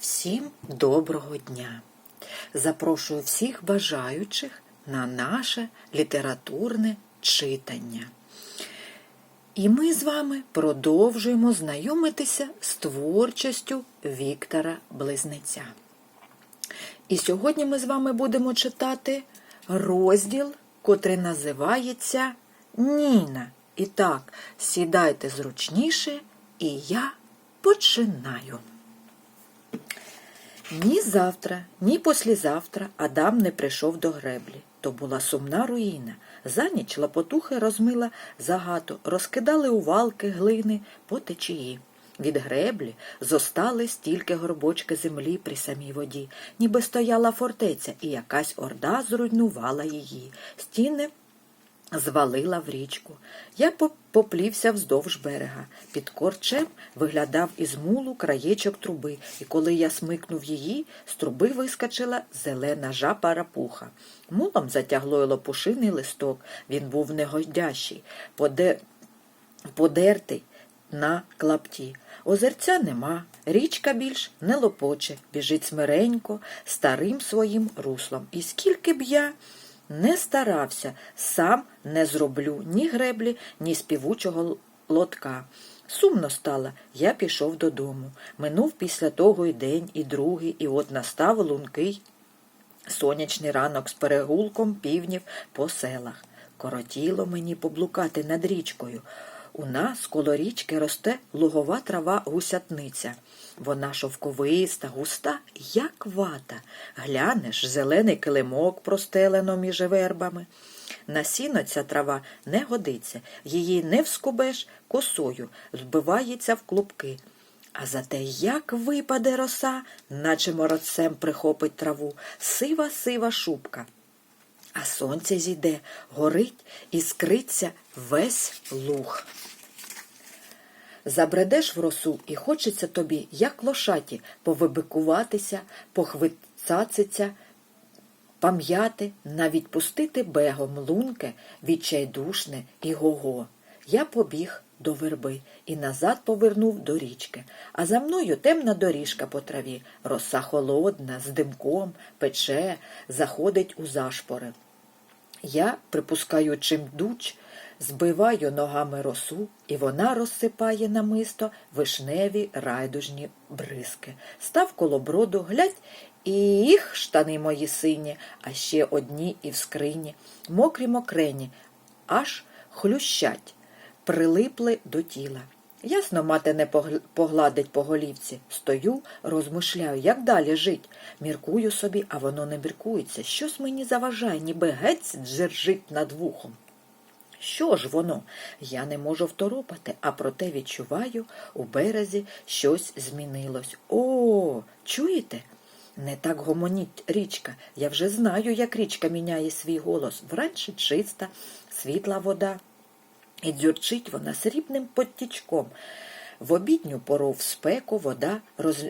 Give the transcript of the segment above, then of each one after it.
Всім доброго дня! Запрошую всіх бажаючих на наше літературне читання. І ми з вами продовжуємо знайомитися з творчістю Віктора Близнеця. І сьогодні ми з вами будемо читати розділ, котрий називається Ніна. І так, сідайте зручніше, і я починаю. Ні завтра, ні послізавтра Адам не прийшов до греблі. То була сумна руїна. За ніч лапотухи розмила загато, розкидали увалки глини по течії. Від греблі зостались тільки горбочки землі при самій воді, ніби стояла фортеця, і якась орда зруйнувала її. Стіни звалила в річку. Я поплівся вздовж берега. Під корчем виглядав із мулу краєчок труби, і коли я смикнув її, з труби вискочила зелена жаба рапуха. Мулом затягло й лопушиний листок. Він був негодящий, поде... подертий на клапті. Озерця нема, річка більш не лопоче, біжить смиренько, старим своїм руслом. І скільки б я не старався, сам не зроблю ні греблі, ні співучого лотка. Сумно стало, я пішов додому. Минув після того і день, і другий, і от настав лункий сонячний ранок з перегулком півнів по селах. Коротіло мені поблукати над річкою. У нас коло річки росте лугова трава гусятниця. Вона шовковиста, густа, як вата. Глянеш, зелений килимок простелено між вербами. На сіно ця трава не годиться, її не вскубеш косою, збивається в клубки. А зате як випаде роса, наче морозцем прихопить траву, сива сива шубка. А сонце зійде, горить і скриться весь луг. Забредеш в росу, і хочеться тобі, як лошаті, повибикуватися, похвицациться, пам'яти, навіть пустити бегом лунке, відчайдушне і го-го. Я побіг до верби і назад повернув до річки, а за мною темна доріжка по траві, роса холодна, з димком, пече, заходить у зашпори. Я, припускаю чим дуч, збиваю ногами росу, і вона розсипає намисто вишневі райдужні бризки. Став коло броду, глядь, і їх штани мої сині, а ще одні і в скрині, мокрі мокрені, аж хлющать, прилипли до тіла. Ясно, мати не погл- погладить по голівці. Стою, розмишляю, як далі жить. Міркую собі, а воно не міркується. Щось мені заважає, ніби гець джержить над вухом. Що ж воно? Я не можу второпати, а проте відчуваю, у березі щось змінилось. О, чуєте? Не так гомоніть річка. Я вже знаю, як річка міняє свій голос. Вранці чиста, світла вода. І дзюрчить вона срібним подтічком. В обідню пору в спеку вода роз...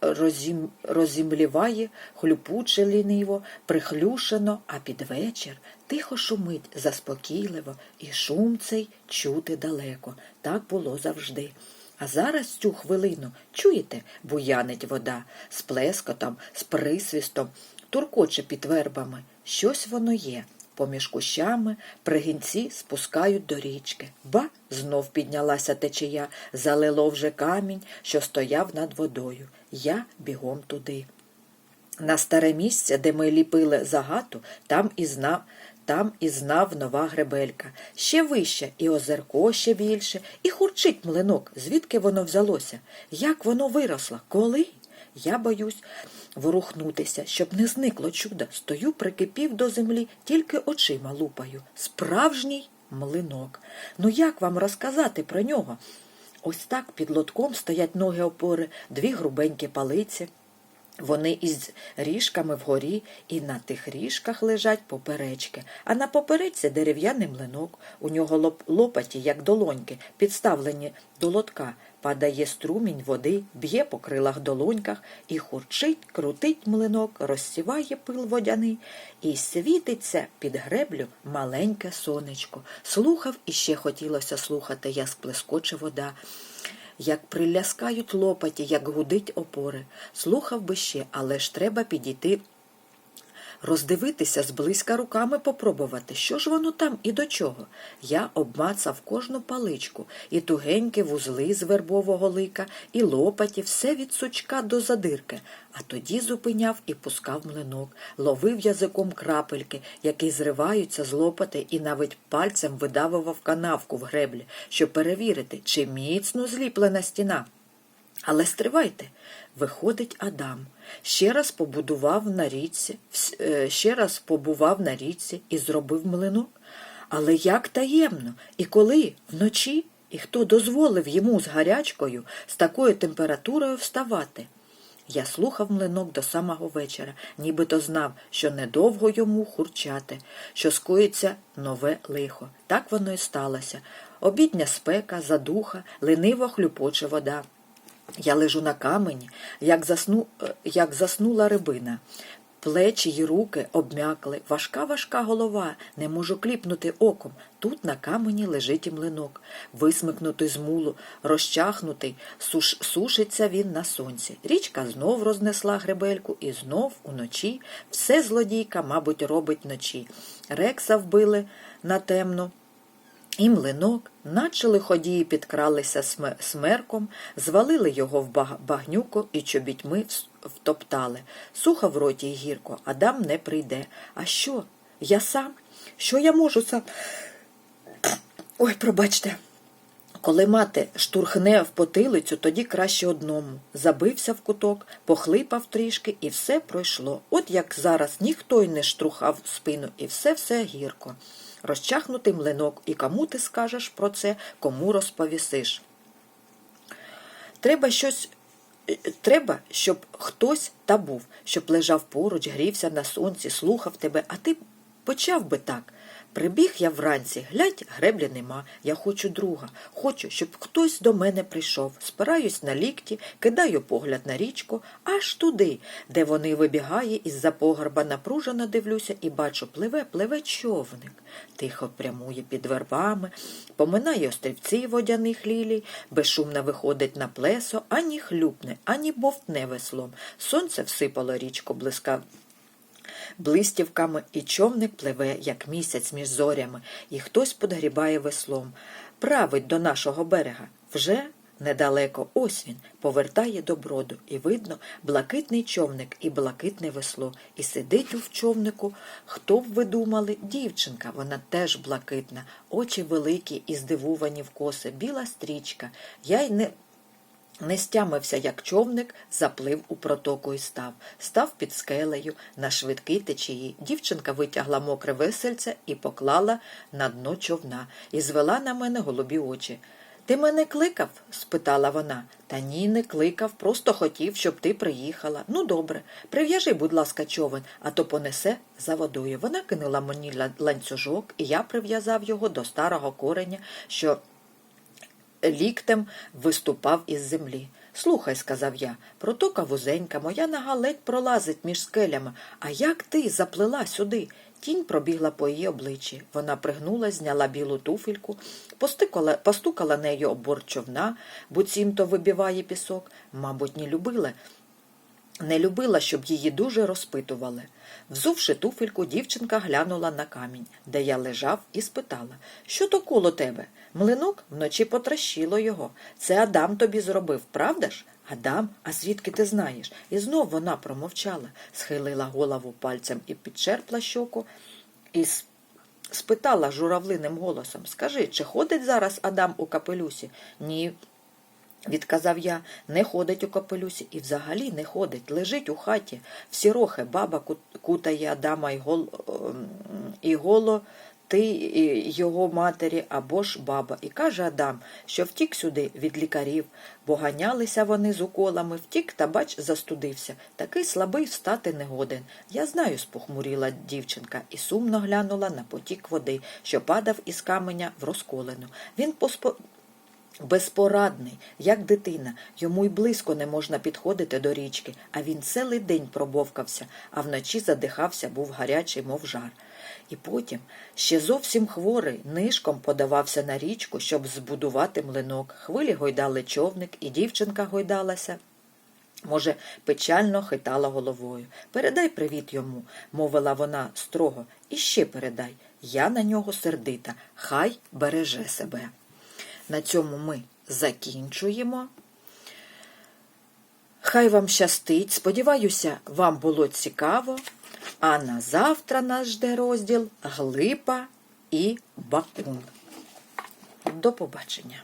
розім... розімліває, хлюпуче ліниво, прихлюшено, а під вечір тихо шумить заспокійливо, і шум цей чути далеко. Так було завжди. А зараз цю хвилину, чуєте, буянить вода, з плескотом, з присвістом, туркоче під вербами. Щось воно є. Поміж кущами пригінці спускають до річки. Ба, знов піднялася течія, залило вже камінь, що стояв над водою. Я бігом туди. На старе місце, де ми ліпили загату, там і знав, там і знав нова гребелька. Ще вище, і озерко ще більше, і хурчить млинок. Звідки воно взялося? Як воно виросло? Коли? Я боюсь ворухнутися, щоб не зникло чудо. Стою, прикипів до землі, тільки очима лупаю. Справжній млинок. Ну як вам розказати про нього? Ось так під лотком стоять ноги опори, дві грубенькі палиці. Вони із ріжками вгорі, і на тих ріжках лежать поперечки, а на поперечці дерев'яний млинок. У нього лоп- лопаті, як долоньки, підставлені до лотка. Падає струмінь води, б'є по крилах долоньках і хурчить, крутить млинок, розсіває пил водяний, і світиться під греблю маленьке сонечко. Слухав і ще хотілося слухати, як сплескоче вода. як приляскають лопаті, як гудить опори. Слухав би ще, але ж треба підійти роздивитися зблизька руками попробувати, що ж воно там і до чого. Я обмацав кожну паличку, і тугенькі вузли з вербового лика, і лопаті, все від сучка до задирки, а тоді зупиняв і пускав млинок, ловив язиком крапельки, які зриваються з лопати, і навіть пальцем видавував канавку в греблі, щоб перевірити, чи міцно зліплена стіна. Але стривайте, виходить Адам. Ще раз побудував на річці, е, ще раз побував на річці і зробив млинок. Але як таємно, і коли вночі, і хто дозволив йому з гарячкою, з такою температурою вставати? Я слухав млинок до самого вечора, нібито знав, що недовго йому хурчати, що скоїться нове лихо. Так воно і сталося. Обідня спека, задуха, лениво хлюпоче вода. Я лежу на камені, як, засну, е, як заснула рибина. Плечі й руки обмякли, важка важка голова, не можу кліпнути оком. Тут на камені лежить і млинок, висмикнутий з мулу, розчахнутий, суш, сушиться він на сонці. Річка знов рознесла гребельку, і знов уночі все злодійка, мабуть, робить вночі. Рекса вбили на темну. І млинок, наче лиходії підкралися смерком, звалили його в баг- багнюку і чобітьми втоптали. Сухо в роті й гірко, Адам не прийде. А що? Я сам? Що я можу сам? Ой, пробачте. Коли мати штурхне в потилицю, тоді краще одному. Забився в куток, похлипав трішки, і все пройшло. От як зараз ніхто й не штрухав спину, і все-все гірко. Розчахнутий млинок, і кому ти скажеш про це, кому розповісиш. Треба щось. Треба, щоб хтось та був, щоб лежав поруч, грівся на сонці, слухав тебе, а ти почав би так. Прибіг я вранці, глядь, греблі нема. Я хочу друга. Хочу, щоб хтось до мене прийшов. Спираюсь на лікті, кидаю погляд на річку, аж туди, де вони вибігає, із-за погорба напружено дивлюся і бачу, пливе, пливе човник. Тихо прямує під вербами, поминає острівці водяних лілій, безшумно виходить на плесо, ані хлюпне, ані бовтне веслом. Сонце всипало річку блискав блистівками, і човник пливе, як місяць між зорями, і хтось подгрібає веслом. Править до нашого берега. Вже недалеко ось він повертає до броду, і видно блакитний човник і блакитне весло. І сидить у човнику. Хто б ви думали? Дівчинка, вона теж блакитна, очі великі і здивовані в коси, біла стрічка. Я й не не стямився, як човник заплив у протоку і став. Став під скелею на швидкій течії. Дівчинка витягла мокре весельце і поклала на дно човна, і звела на мене голубі очі. Ти мене кликав? спитала вона. Та ні, не кликав, просто хотів, щоб ти приїхала. Ну, добре, прив'яжи, будь ласка, човен, а то понесе за водою. Вона кинула мені ланцюжок, і я прив'язав його до старого кореня, що ліктем виступав із землі. Слухай, сказав я, протока вузенька, моя нога ледь пролазить між скелями. А як ти заплила сюди? Тінь пробігла по її обличчі. Вона пригнула, зняла білу туфельку, постукала, постукала нею об борт човна, буцімто вибиває пісок. Мабуть, не любила, не любила, щоб її дуже розпитували. Взувши туфельку, дівчинка глянула на камінь, де я лежав, і спитала, що то коло тебе? Млинок вночі потрощило його. Це Адам тобі зробив, правда ж? Адам, а звідки ти знаєш? І знов вона промовчала, схилила голову пальцем і підчерпла щоку, і спитала журавлиним голосом Скажи, чи ходить зараз Адам у капелюсі? Ні, Відказав я, не ходить у капелюсі і взагалі не ходить, лежить у хаті. Всі рохи баба кутає Адама і, гол, ем, і голо ти і його матері або ж баба. І каже Адам, що втік сюди від лікарів, бо ганялися вони з уколами, втік та бач, застудився. Такий слабий встати не годен. Я знаю, спохмуріла дівчинка і сумно глянула на потік води, що падав із каменя в розколену. Він поспо... Безпорадний, як дитина, йому й близько не можна підходити до річки, а він цілий день пробовкався, а вночі задихався, був гарячий, мов жар. І потім ще зовсім хворий нишком подавався на річку, щоб збудувати млинок. Хвилі гойдали човник, і дівчинка гойдалася. Може, печально хитала головою. Передай привіт йому, мовила вона строго, і ще передай. Я на нього сердита, хай береже себе. На цьому ми закінчуємо. Хай вам щастить. Сподіваюся, вам було цікаво. А на завтра нас жде розділ Глипа і Бакун. До побачення!